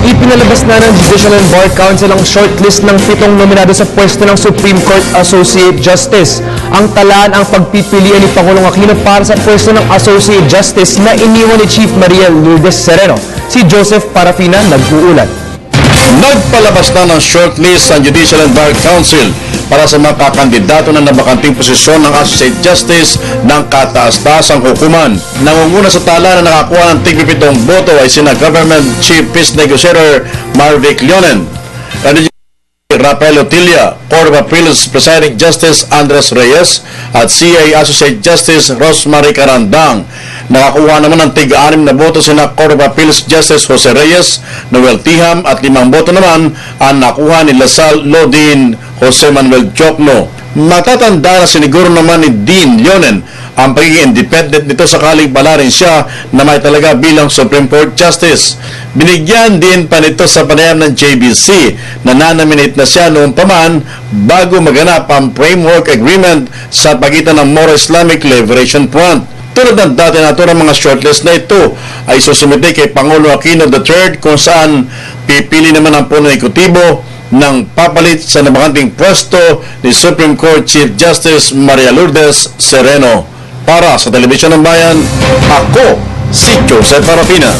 Ipinalabas na ng Judicial and Bar Council ang shortlist ng pitong nominado sa pwesto ng Supreme Court Associate Justice. Ang talaan ang pagpipilian ni Pangulong Aquino para sa pwesto ng Associate Justice na iniwan ni Chief Maria Lourdes Sereno. Si Joseph Parafina nag-uulat. Nagpalabas na ng shortlist ang Judicial and Bar Council para sa mga kakandidato na nabakanting posisyon ng Associate Justice ng kataas-taasang hukuman. Nangunguna sa tala na nakakuha ng tigpipitong boto ay sina Government Chief Peace Negotiator Marvic Leonen, Rafael Otilia, Court of Appeals Presiding Justice Andres Reyes at CA Associate Justice Rosemary Carandang. Nakakuha naman ng tig-anim na boto sina Court of Appeals Justice Jose Reyes, Noel Tiham at limang boto naman ang nakuha ni Lasal Lodin Jose Manuel Chocno. Matatanda na siniguro naman ni Dean Leonen ang pagiging independent nito sakaling balarin siya na may talaga bilang Supreme Court Justice. Binigyan din pa nito sa panayam ng JBC na nanominate na siya noong paman bago maganap ang framework agreement sa pagitan ng Moro Islamic Liberation Front. Tulad ng dati na ito ng mga shortlist na ito ay susumite kay Pangulo Aquino III kung saan pipili naman ang puno ekutibo ng papalit sa nabakanting pwesto ni Supreme Court Chief Justice Maria Lourdes Sereno. Para sa Telebisyon ng Bayan, ako si Joseph Parapina.